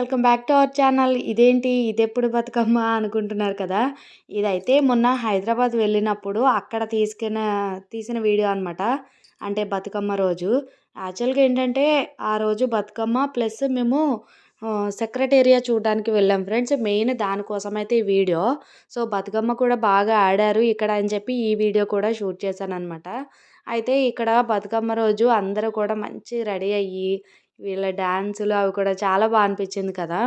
Welcome back to our channel. ఇదేంటి? ఇదెప్పుడు బతుకమ్మ అనుకుంటున్నారు కదా? ఇదైతే మొన్న హైదరాబాద్ వెళ్ళినప్పుడు అక్కడ తీసుకున్న తీసిన వీడియో అనమాట అంటే బతుకమ్మ రోజు. యాక్చువల్గా ఏంటంటే ఆ రోజు బతుకమ్మ ప్లస్ మేము సెక్రటేరియా చూడడానికి వెళ్ళాం ఫ్రెండ్స్. మెయిన్ దానికోసం అయితే ఈ వీడియో. సో బతుకమ్మ కూడా బాగా ఆడారు ఇక్కడ అని చెప్పి ఈ వీడియో కూడా షూట్ చేశాను అనమాట అయితే ఇక్కడ బతుకమ్మ రోజు అందరూ కూడా మంచి రెడీ అయ్యి వీళ్ళ డ్యాన్సులు అవి కూడా చాలా బాగా అనిపించింది కదా.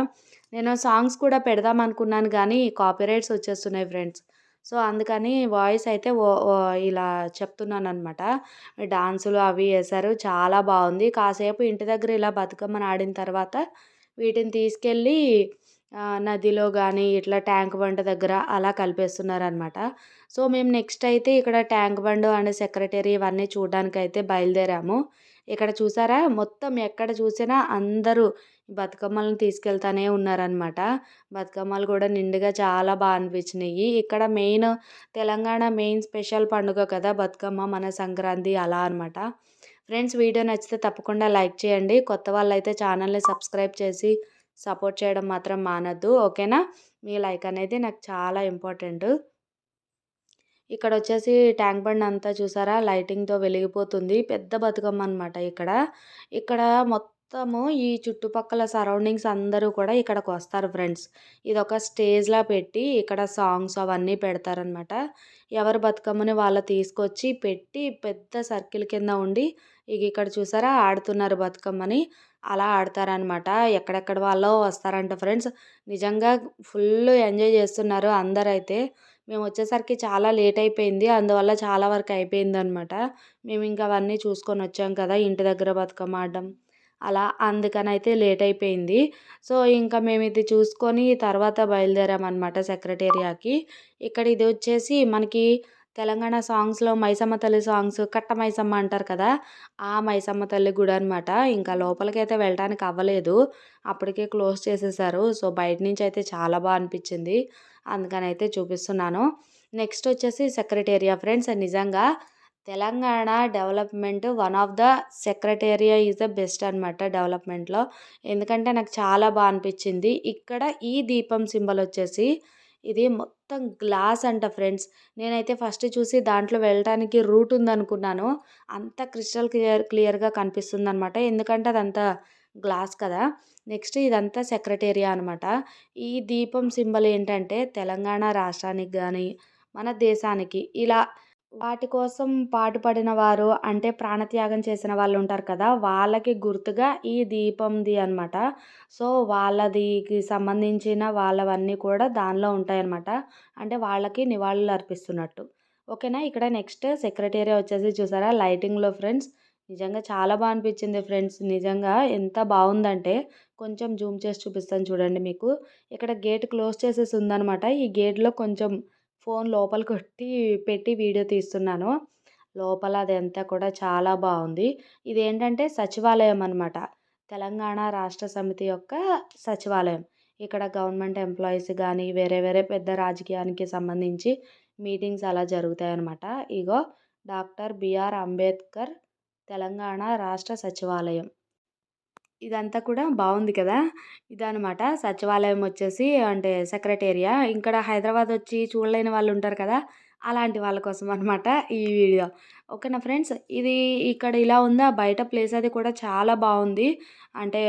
నేను సాంగ్స్ కూడా పెడదాం అనుకున్నాను కానీ కాపీరైట్స్ వచ్చేస్తున్నాయి ఫ్రెండ్స్. సో అందుకని వాయిస్ అయితే ఓ ఇలా చెప్తున్నాను అనమాట డాన్సులు అవి వేశారు చాలా బాగుంది. కాసేపు ఇంటి దగ్గర ఇలా బతుకమ్మని ఆడిన తర్వాత వీటిని తీసుకెళ్ళి నదిలో కానీ ఇట్లా ట్యాంక్ బండ్ దగ్గర అలా కలిపేస్తున్నారు అనమాట సో మేము నెక్స్ట్ అయితే ఇక్కడ ట్యాంక్ బండ్ అండ్ సెక్రటరీ ఇవన్నీ చూడడానికి అయితే బయలుదేరాము. ఇక్కడ చూసారా? మొత్తం ఎక్కడ చూసినా అందరూ బతుకమ్మలను తీసుకెళ్తానే ఉన్నారనమాట బతుకమ్మలు కూడా నిండుగా చాలా బాగా అనిపించినాయి ఇక్కడ మెయిన్ తెలంగాణ మెయిన్ స్పెషల్ పండుగ కదా బతుకమ్మ మన సంక్రాంతి అలా అనమాట ఫ్రెండ్స్ వీడియో నచ్చితే తప్పకుండా లైక్ చేయండి. కొత్త వాళ్ళు అయితే ఛానల్ని సబ్స్క్రైబ్ చేసి సపోర్ట్ చేయడం మాత్రం మానద్దు. ఓకేనా? మీ లైక్ అనేది నాకు చాలా ఇంపార్టెంట్. ఇక్కడ వచ్చేసి ట్యాంక్ బండ్ అంతా చూసారా? లైటింగ్తో వెలిగిపోతుంది. పెద్ద బతుకమ్మ అనమాట ఇక్కడ. ఇక్కడ మొత్తము ఈ చుట్టుపక్కల సరౌండింగ్స్ అందరూ కూడా ఇక్కడికి వస్తారు ఫ్రెండ్స్. ఇది ఒక స్టేజ్లా పెట్టి ఇక్కడ సాంగ్స్ అవన్నీ పెడతారనమాట. ఎవరు బతుకమ్మని వాళ్ళు తీసుకొచ్చి పెట్టి పెద్ద సర్కిల్ కింద ఉండి ఇక ఇక్కడ చూసారా? ఆడుతున్నారు బతుకమ్మని. అలా ఆడతారనమాట. ఎక్కడెక్కడ వాళ్ళు వస్తారంట ఫ్రెండ్స్. నిజంగా ఫుల్ ఎంజాయ్ చేస్తున్నారు అందరైతే. మేము వచ్చేసరికి చాలా లేట్ అయిపోయింది. అందువల్ల చాలా వరకు అయిపోయింది అనమాట మేము ఇంకా అవన్నీ చూసుకొని వచ్చాం కదా ఇంటి దగ్గర బతుకమ్మ ఆడడం అలా అందుకని అయితే లేట్ అయిపోయింది. సో ఇంకా మేము ఇది చూసుకొని తర్వాత బయలుదేరామన్నమాట సెక్రటేరియాకి. ఇక్కడ ఇది వచ్చేసి మనకి తెలంగాణ సాంగ్స్లో మైసమ్మ తల్లి సాంగ్స్ కట్ట మైసమ్మ అంటారు కదా ఆ మైసమ్మ తల్లి గుడి అనమాట ఇంకా లోపలికి అయితే వెళ్ళడానికి అవ్వలేదు. అప్పటికే క్లోజ్ చేసేసారు. సో బయట నుంచి అయితే చాలా బాగా అనిపించింది. అందుకని అయితే చూపిస్తున్నాను. నెక్స్ట్ వచ్చేసి సెక్రటేరియా ఫ్రెండ్స్. నిజంగా Telangana development one of the secretariat is the best అనమాట డెవలప్మెంట్లో. ఎందుకంటే నాకు చాలా బాగా అనిపించింది. ఇక్కడ ఈ దీపం సింబల్ వచ్చేసి ఇది మొత్తం గ్లాస్ అంట ఫ్రెండ్స్. నేనైతే ఫస్ట్ చూసి దాంట్లో వెళ్ళడానికి రూట్ ఉందనుకున్నాను. అంత క్రిస్టల్ క్లియర్ క్లియర్గా కనిపిస్తుంది అనమాట ఎందుకంటే అదంతా గ్లాస్ కదా. నెక్స్ట్ ఇదంతా సెక్రటేరియా అనమాట ఈ దీపం సింబల్ ఏంటంటే తెలంగాణ రాష్ట్రానికి కానీ మన దేశానికి ఇలా వాటి కోసం పాటుపడిన వారు అంటే ప్రాణత్యాగం చేసిన వాళ్ళు ఉంటారు కదా వాళ్ళకి గుర్తుగా ఈ దీపంది అనమాట సో వాళ్ళదికి సంబంధించిన వాళ్ళవన్నీ కూడా దానిలో ఉంటాయన్నమాట. అంటే వాళ్ళకి నివాళులు అర్పిస్తున్నట్టు. ఓకేనా? ఇక్కడ నెక్స్ట్ సెక్రటేరియా వచ్చేసి చూసారా? లైటింగ్లో ఫ్రెండ్స్ నిజంగా చాలా బాగా అనిపించింది ఫ్రెండ్స్. నిజంగా ఎంత బాగుందంటే కొంచెం జూమ్ చేసి చూపిస్తాను చూడండి మీకు. ఇక్కడ గేట్ క్లోజ్ చేసేసి ఉందనమాట ఈ గేట్లో కొంచెం ఫోన్ లోపల కొట్టి పెట్టి వీడియో తీస్తున్నాను. లోపల అదంతా కూడా చాలా బాగుంది. ఇది ఏంటంటే సచివాలయం అనమాట తెలంగాణ రాష్ట్ర సమితి యొక్క సచివాలయం. ఇక్కడ గవర్నమెంట్ ఎంప్లాయీస్ కానీ వేరే వేరే పెద్ద రాజకీయానికి సంబంధించి మీటింగ్స్ అలా జరుగుతాయి అన్నమాట ఇగో doctor B R Ambedkar Telangana రాష్ట్ర సచివాలయం. ఇదంతా కూడా బాగుంది కదా! ఇదనమాట సచివాలయం వచ్చేసి అంటే సెక్రటేరియా. ఇక్కడ హైదరాబాద్ వచ్చి చూడలేని వాళ్ళు ఉంటారు కదా! అలాంటి వాళ్ళ కోసం అనమాట ఈ వీడియో. ఓకేనా ఫ్రెండ్స్ ఇది ఇక్కడ ఇలా ఉందా? బయట ప్లేస్ అది కూడా చాలా బాగుంది అంటే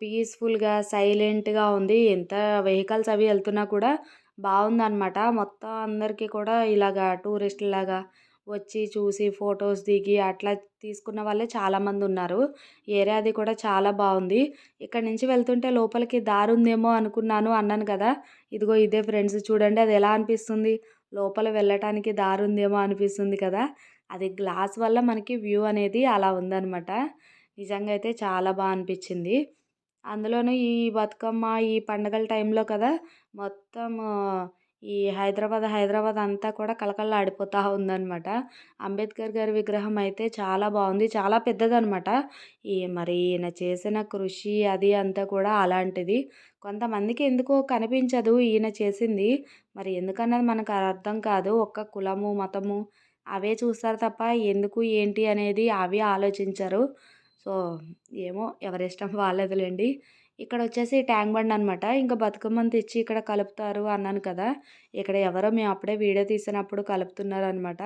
పీస్ఫుల్గా సైలెంట్గా ఉంది. ఎంత వెహికల్స్ అవి వెళ్తున్నా కూడా బాగుందన్నమాట మొత్తం అందరికీ కూడా ఇలాగా టూరిస్ట్ లాగా వచ్చి చూసి ఫొటోస్ దిగి అట్లా తీసుకున్న వాళ్ళే చాలామంది ఉన్నారు. ఏరియా అది కూడా చాలా బాగుంది. ఇక్కడ నుంచి వెళ్తుంటే లోపలికి దారి ఉందేమో అనుకున్నాను అన్నాను కదా. ఇదిగో ఇదే ఫ్రెండ్స్ చూడండి అది ఎలా అనిపిస్తుంది? లోపల వెళ్ళటానికి దారి ఉందేమో అనిపిస్తుంది కదా. అది గ్లాస్ వల్ల మనకి వ్యూ అనేది అలా ఉందనమాట నిజంగా అయితే చాలా బాగా అనిపించింది. అందులోనూ ఈ బతుకమ్మ ఈ పండగల టైంలో కదా మొత్తం ఈ హైదరాబాద్ హైదరాబాద్ అంతా కూడా కళకళలాడిపోతూ ఉందన్నమాట. అంబేద్కర్ గారి విగ్రహం అయితే చాలా బాగుంది. చాలా పెద్దదనమాట ఈ మరి ఈయన చేసిన కృషి అది అంతా కూడా అలాంటిది. కొంతమందికి ఎందుకో కనిపించదు ఈయన చేసింది. మరి ఎందుకన్నది మనకు అర్థం కాదు. ఒక్క కులము మతము అవే చూస్తారు తప్ప ఎందుకు ఏంటి అనేది అవి ఆలోచించరు. సో ఏమో ఎవరి ఇష్టం వాళ్ళదిలేండి. ఇక్కడ వచ్చేసి ట్యాంక్ బండ్ అనమాట ఇంకా బతుకమ్మని తెచ్చి ఇక్కడ కలుపుతారు అన్నాను కదా. ఇక్కడ ఎవరో మేము అప్పుడే వీడియో తీసినప్పుడు కలుపుతున్నారు అనమాట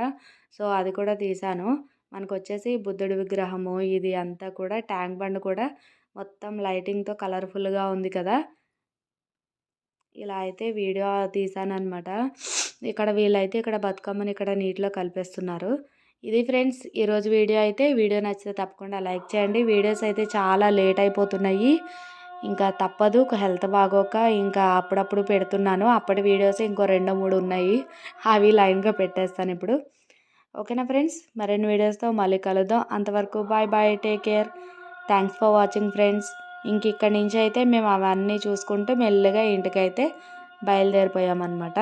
సో అది కూడా తీసాను మనకు వచ్చేసి బుద్ధుడి విగ్రహము ఇది అంతా కూడా ట్యాంక్ బండ్ కూడా మొత్తం లైటింగ్తో కలర్ఫుల్గా ఉంది కదా. ఇలా అయితే వీడియో తీసాను అనమాట ఇక్కడ వీళ్ళైతే ఇక్కడ బతుకమ్మని ఇక్కడ నీటిలో కలిపేస్తున్నారు. ఇది ఫ్రెండ్స్ ఈరోజు వీడియో అయితే. వీడియో నచ్చితే తప్పకుండా లైక్ చేయండి. వీడియోస్ అయితే చాలా లేట్ అయిపోతున్నాయి. ఇంకా తప్పదు హెల్త్ బాగోక ఇంకా అప్పుడప్పుడు పెడుతున్నాను. అప్పటి వీడియోస్ ఇంకో రెండు మూడు ఉన్నాయి. అవి లైన్గా పెట్టేస్తాను ఇప్పుడు. ఓకేనా ఫ్రెండ్స్? మరిన్ని వీడియోస్తో మళ్ళీ కలుద్దాం. అంతవరకు bye bye take care. Thanks for watching friends. ఇంక ఇక్కడి నుంచి అయితే మేము అవన్నీ చూసుకుంటూ మెల్లగా ఇంటికైతే బయలుదేరిపోయామన్నమాట.